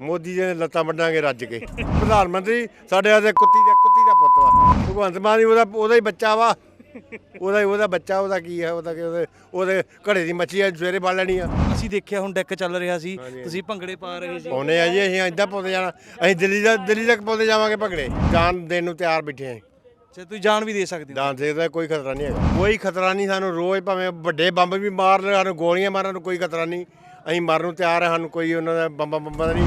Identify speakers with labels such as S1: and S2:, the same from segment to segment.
S1: ਮੋਦੀ ਜੀ ਨੇ ਲੱਤਾਂ ਵੱਢਾਂਗੇ ਰੱਜ ਕੇ। ਪ੍ਰਧਾਨ ਮੰਤਰੀ ਸਾਡੇ ਵਾਸਤੇ ਕੁੱਤੀ ਦਾ ਕੁੱਤੀ ਦਾ ਪੁੱਤ ਵਾ। ਭਗਵੰਤ ਮਾਨ ਜੀ ਉਹਦਾ ਉਹਦਾ ਹੀ ਬੱਚਾ ਵਾ। ਉਹਦਾ ਹੀ ਉਹਦਾ ਬੱਚਾ ਉਹਦਾ ਕੀ ਹੈ ਉਹਦਾ ਕਿ ਉਹਦੇ ਉਹਦੇ ਘੜੇ ਦੀ ਮੱਛੀ ਆ ਸਵੇਰੇ ਬਾਲ ਲੈਣੀ ਆ।
S2: ਅਸੀਂ ਦੇਖਿਆ ਹੁਣ ਡੈਕ ਚੱਲ ਰਿਹਾ ਸੀ। ਤੁਸੀਂ ਭੰਗੜੇ ਪਾ ਰਹੇ ਸੀ।
S1: ਆਉਨੇ ਆ ਜੀ ਅਸੀਂ ਏਦਾਂ ਪਾਉਂਦੇ ਜਾਣਾ। ਅਸੀਂ ਦਿੱਲੀ ਦਾ ਦਿੱਲੀ ਤੱਕ ਪਾਉਂਦੇ ਜਾਵਾਂਗੇ ਭਗੜੇ। ਜਾਨ ਦੇਣ ਨੂੰ ਤਿਆਰ ਬੈਠੇ ਆਂ
S2: ਤੇ ਤੁਸੀਂ ਜਾਨ ਵੀ ਦੇ ਸਕਦੇ ਹੋ।
S1: ਦਾਨ ਦੇ ਦਾ ਕੋਈ ਖਤਰਾ ਨਹੀਂ ਹੈਗਾ। ਕੋਈ ਖਤਰਾ ਨਹੀਂ ਸਾਨੂੰ ਰੋਜ਼ ਭਾਵੇਂ ਵੱਡੇ ਬੰਬ ਵੀ ਮਾਰ ਲੈਣ ਸਾਨੂੰ ਗੋਲੀਆਂ ਮਾਰਨ ਨੂੰ ਕੋਈ ਖਤਰਾ ਨਹੀਂ। ਅਸੀਂ ਮਰਨ ਨੂੰ ਤਿਆਰ ਹਾਂ ਸਾਨੂੰ ਕੋਈ ਉਹਨਾਂ ਦਾ ਬੰਬਾਂ ਬੰਬਾਂ ਦਾ ਨਹੀਂ।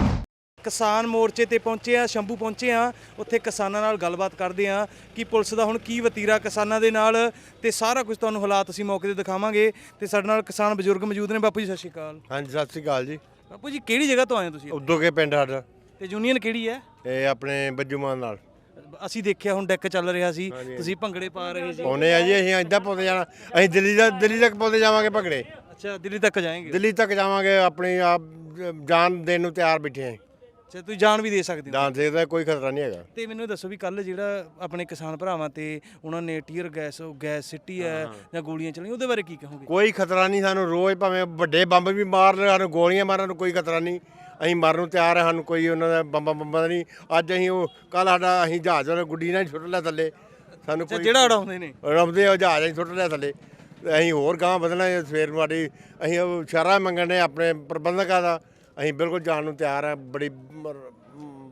S2: ਕਿਸਾਨ ਮੋਰਚੇ ਤੇ ਪਹੁੰਚੇ ਆ ਸ਼ੰਭੂ ਪਹੁੰਚੇ ਆ ਉੱਥੇ ਕਿਸਾਨਾਂ ਨਾਲ ਗੱਲਬਾਤ ਕਰਦੇ ਆ ਕਿ ਪੁਲਿਸ ਦਾ ਹੁਣ ਕੀ ਵਤੀਰਾ ਕਿਸਾਨਾਂ ਦੇ ਨਾਲ ਤੇ ਸਾਰਾ ਕੁਝ ਤੁਹਾਨੂੰ ਹਾਲਾਤ ਅਸੀਂ ਮੌਕੇ ਤੇ ਦਿਖਾਵਾਂਗੇ ਤੇ ਸਾਡੇ ਨਾਲ ਕਿਸਾਨ ਬਜ਼ੁਰਗ ਮੌਜੂਦ ਨੇ। ਬਾਪੂ ਜੀ ਸਤਿ ਸ਼੍ਰੀ ਅਕਾਲ।
S1: ਹਾਂਜੀ ਸਤਿ ਸ੍ਰੀ ਅਕਾਲ ਜੀ।
S2: ਬਾਪੂ ਜੀ ਕਿਹੜੀ ਜਗ੍ਹਾ ਤੋਂ ਆਏ ਹੋ ਤੁਸੀਂ?
S1: ਉਦੋਂ ਕੇ ਪਿੰਡ ਸਾਡਾ।
S2: ਤੇ ਯੂਨੀਅਨ ਕਿਹੜੀ ਹੈ?
S1: ਇਹ ਆਪਣੇ ਬੱਜੂਮਾਨ ਨਾਲ।
S2: ਅਸੀਂ ਦੇਖਿਆ ਹੁਣ ਡੈਕ ਚੱਲ ਰਿਹਾ ਸੀ। ਤੁਸੀਂ ਭੰਗੜੇ ਪਾ ਰਹੇ ਸੀ।
S1: ਆਉਨੇ ਆ ਜੀ ਅਸੀਂ ਏਦਾਂ ਪਾਉਂਦੇ ਜਾਣਾ। ਅਸੀਂ ਦਿੱਲੀ ਦਾ ਦਿੱਲੀ ਤੱਕ ਪਾਉਂਦੇ ਜਾਵਾਂਗੇ ਭਗੜੇ।
S2: ਅੱਛਾ ਦਿੱਲੀ ਤੱਕ ਜਾਏਂਗੇ।
S1: ਦਿੱਲੀ ਤੱਕ ਜਾਵਾਂਗੇ ਆਪਣੀ ਆਪ ਜਾਨ ਦੇਣ ਨੂੰ ਤਿਆਰ ਬੈਠੇ ਆਂ
S2: ਅੱਛਾ ਤੁਸੀਂ ਜਾਨ ਵੀ ਦੇ ਸਕਦੇ ਹੋ।
S1: ਦਾਨ ਦੇ ਦਾ ਕੋਈ ਖਤਰਾ ਨਹੀਂ ਹੈਗਾ।
S2: ਤੇ ਮੈਨੂੰ ਦੱਸੋ ਵੀ ਕੱਲ ਜਿਹੜਾ ਆਪਣੇ ਕਿਸਾਨ ਭਰਾਵਾਂ ਤੇ ਉਹਨਾਂ ਨੇ ਟੀਅਰ ਗੈਸ ਉਹ ਗੈਸ ਸਿੱਟੀ ਹੈ ਜਾਂ ਗੋਲੀਆਂ ਚਲਾਈਆਂ ਉਹਦੇ ਬਾਰੇ ਕੀ ਕਹੋਗੇ?
S1: ਕੋਈ ਖਤਰਾ ਨਹੀਂ ਸਾਨੂੰ ਰੋਜ਼ ਭਾਵੇਂ ਵੱਡੇ ਬੰਬ ਵੀ ਮਾਰ ਲੈਣ ਸਾਨੂੰ ਗੋਲੀਆਂ ਮਾਰਨ ਨੂੰ ਕੋਈ ਖਤਰਾ ਨਹੀਂ। ਅਸੀਂ ਮਰਨ ਨੂੰ ਤਿਆਰ ਹਾਂ ਸਾਨੂੰ ਕੋਈ ਉਹਨਾਂ ਦਾ ਬੰਬਾਂ ਬੰਬਾਂ ਦਾ ਨਹੀਂ। ਅੱਜ ਅਸੀਂ ਉਹ ਕੱਲ ਸਾਡਾ ਅਸੀਂ ਜਹਾਜ਼ ਵਾਲੇ ਗੁੱਡੀ ਨਾਲ ਸੁੱਟ ਲਿਆ ਥੱਲੇ। ਸਾਨੂੰ
S2: ਅੱਛਾ
S1: ਕੋਈ
S2: ਜਿਹੜਾ ਉਡਾਉਂਦੇ ਨੇ?
S1: ਰਮਦੇ ਉਹ ਜਹਾਜ਼ ਅਸੀਂ ਸੁੱਟ ਲਿਆ ਥੱਲੇ। ਅਸੀਂ ਹੋਰ ਗਾਂ ਵਧਣਾ ਹੈ ਸਵੇਰ ਨੂੰ ਸਾਡੀ ਅਸੀਂ ਉਹ ਸ਼ਹਿਰਾਂ ਮੰਗਣ ਨੇ ਆਪਣੇ ਪ੍ਰਬੰਧਕਾਂ ਦਾ। ਅਸੀਂ ਬਿਲਕੁਲ ਜਾਣ ਨੂੰ ਤਿਆਰ ਹਾਂ ਬੜੀ ਮਰ-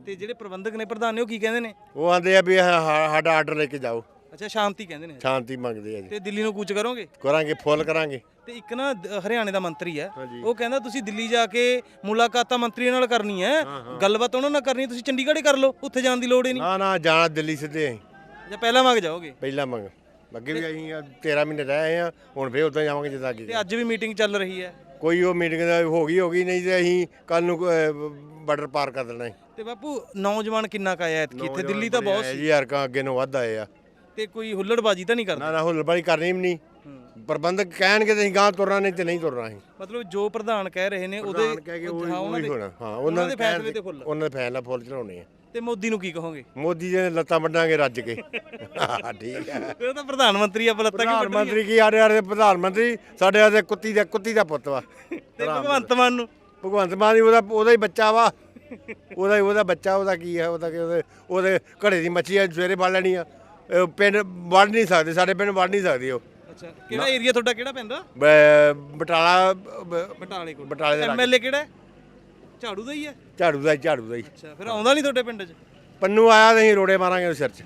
S2: ਤੇ ਜਿਹੜੇ ਪ੍ਰਬੰਧਕ ਨੇ ਪ੍ਰਧਾਨ ਨੇ ਉਹ ਕੀ ਕਹਿੰਦੇ ਨੇ?
S1: ਉਹ ਆਂਦੇ ਆ ਵੀ ਇਹ ਸਾ- ਸਾਡਾ ਆਰਡਰ ਲੈ ਕੇ ਜਾਓ।
S2: ਅੱਛਾ ਸ਼ਾਂਤੀ ਕਹਿੰਦੇ ਨੇ।
S1: ਸ਼ਾਂਤੀ ਮੰਗਦੇ ਆ ਜੀ।
S2: ਤੇ ਦਿੱਲੀ ਨੂੰ ਕੂਚ ਕਰੋਗੇ?
S1: ਕਰਾਂਗੇ ਫੁੱਲ ਕਰਾਂਗੇ।
S2: ਤੇ ਇੱਕ ਨਾ ਦ- ਹਰਿਆਣੇ ਦਾ ਮੰਤਰੀ ਹੈ
S1: ਹਾਂਜੀ।
S2: ਉਹ ਕਹਿੰਦਾ ਤੁਸੀਂ ਦਿੱਲੀ ਜਾ ਕੇ ਮੁਲਾਕਾਤਾਂ ਮੰਤਰੀਆਂ ਨਾਲ ਕਰਨੀ ਹੈ ਗੱਲਬਾਤ ਉਹਨਾਂ ਨਾਲ ਕਰਨੀ ਹੈ, ਤੁਸੀਂ ਚੰਡੀਗੜ੍ਹ ਹੀ ਕਰ ਲਓ। ਉੱਥੇ ਜਾਣ ਦੀ ਲੋੜ ਹੀ ਨਹੀਂ।
S1: ਨਾ ਨਾ ਜਾਣਾ ਦਿੱਲੀ ਸਿੱਧੇ ਅਸੀਂ।
S2: ਜਾਂ ਪਹਿਲਾਂ ਮੰਗ ਜਾਓਗੇ?
S1: ਪਹਿਲਾਂ ਮੰਗ। ਅੱਗੇ ਵੀ ਅਸੀਂ ਆ 13 ਮਹੀਨੇ ਰਹੇ ਆਏ ਆ ਹੁਣ ਫੇਰ ਉਦਾਂ ਜਾਵਾਂਗੇ ਜਿੱਦਾਂ ਅੱਗੇ
S2: ਤੇ ਅੱਜ ਵੀ ਮੀਟਿੰਗ ਚੱਲ ਰਹੀ ਹੈ
S1: ਕੋਈ ਉਹ ਮੀਟਿੰਗ ਦਾ ਹੋ ਗਈ ਹੋ ਗਈ ਨਹੀਂ ਤੇ ਅਸੀਂ ਕੱਲ ਨੂੰ ਬਾਰਡਰ ਪਾਰ ਕਰ ਦੇਣਾ ਹੈ
S2: ਤੇ ਬਾਪੂ ਨੌਜਵਾਨ ਕਿੰਨਾ ਕੁ ਆਇਆ ਇੱਥੇ? ਇੱਥੇ ਦਿੱਲੀ ਤਾਂ ਬਹੁਤ
S1: ਜੀ ਯਾਰ ਕਾ ਅੱਗੇ ਨੂੰ ਵੱਧ ਆਏ ਆ।
S2: ਤੇ ਕੋਈ ਹੁੱਲੜਬਾਜੀ ਤਾਂ ਨਹੀਂ ਕਰਦਾ?
S1: ਨਾ ਨਾ ਹੁਲਬਾਈ ਕਰਨੀ ਵੀ ਨਹੀਂ। ਪ੍ਰਬੰਧਕ ਕਹਿਣਗੇ ਤੇ ਅਸੀਂ ਗਾਂ ਤੁਰਨਾ ਨਹੀਂ ਤੇ ਨਹੀਂ ਤੁਰਨਾ ਅਸੀਂ।
S2: ਮਤਲਬ ਜੋ ਪ੍ਰਧਾਨ ਕਹਿ ਰਹੇ ਨੇ ਉਹਦੇ ਹਾਂ, ਉਹਨਾਂ ਦੇ
S1: ਹੋਣਾ। ਹਾਂ
S2: ਉਹਨਾਂ ਦੇ
S1: ਕਹਿਣ
S2: ਫੈਸਲੇ ਤੇ ਫੁੱਲ।
S1: ਉਹਨਾਂ ਦੇ ਫੈਸਲਾ ਫੁੱਲ ਚੜਾਉਣੇ ਆ।
S2: ਤੇ ਮੋਦੀ ਨੂੰ ਕੀ ਕਹੋਗੇ?
S1: ਮੋਦੀ ਜੀ ਨੇ ਲੱਤਾਂ ਵੱਢਾਂਗੇ ਰੱਜ ਕੇ। ਹਾਂ, ਠੀਕ ਹੈ।
S2: ਉਹ ਤਾਂ ਪ੍ਰਧਾਨ ਮੰਤਰੀ ਆ ਬਲੱਤਾ
S1: ਪ੍ਰਧਾਨ ਮੰਤਰੀ ਕੀ ਆ ਰਿਹਾ ਪ੍ਰਧਾਨ ਮੰਤਰੀ? ਸਾਡੇ ਵਾਸਤੇ ਕੁੱਤੀ ਦਾ ਕੁੱਤੀ ਦਾ ਪੁੱਤ ਵਾ।
S2: ਤੇ ਭਗਵੰਤ ਮਾਨ ਨੂੰ?
S1: ਭਗਵੰਤ ਮਾਨ ਜੀ ਉਹਦਾ ਉਹਦਾ ਹੀ ਬੱਚਾ ਵਾ। ਉਹਦਾ ਹੀ ਉਹਦਾ ਬੱਚਾ ਉਹਦਾ ਕੀ ਹੈ ਉਹਦਾ ਕਿ ਉਹਦੇ ਉਹਦੇ ਘੜੇ ਦੀ ਮੱਛੀ ਆ ਸਵੇਰੇ ਬਾਲ ਲੈਣੀ ਆ। ਪਿੰਡ ਵੜ ਨਹੀਂ ਸਕਦੇ ਸਾਡੇ ਪਿੰਡ ਵੜ ਨਹੀਂ ਸਕਦੀ ਉਹ।
S2: ਅੱਛਾ ਕਿਹੜਾ ਏਰੀਆ ਤੁਹਾਡਾ ਕਿਹੜਾ ਪੈਂਦਾ
S1: ਬ- ਬਟਾਲਾ ਬ-
S2: ਬਟਾਲੇ ਕੋਲ।
S1: ਬਟਾਲੇ ਦੇ ਲਾਗੇ।
S2: ਐਮਐਲਏ ਕਿਹੜਾ ਹੈ? ਝਾੜੂ ਦਾ ਹੀ ਹੈ?
S1: ਝਾੜੂ ਦਾ ਹੀ, ਝਾੜੂ ਦਾ ਹੀ।
S2: ਅੱਛਾ ਫਿਰ ਆਉਂਦਾ ਨਹੀਂ ਤੁਹਾਡੇ ਪਿੰਡ 'ਚ?
S1: ਪੰਨੂ ਆਇਆ ਤੇ ਅਸੀਂ ਰੋੜੇ ਮਾਰਾਂਗੇ ਸਿਰ 'ਚ।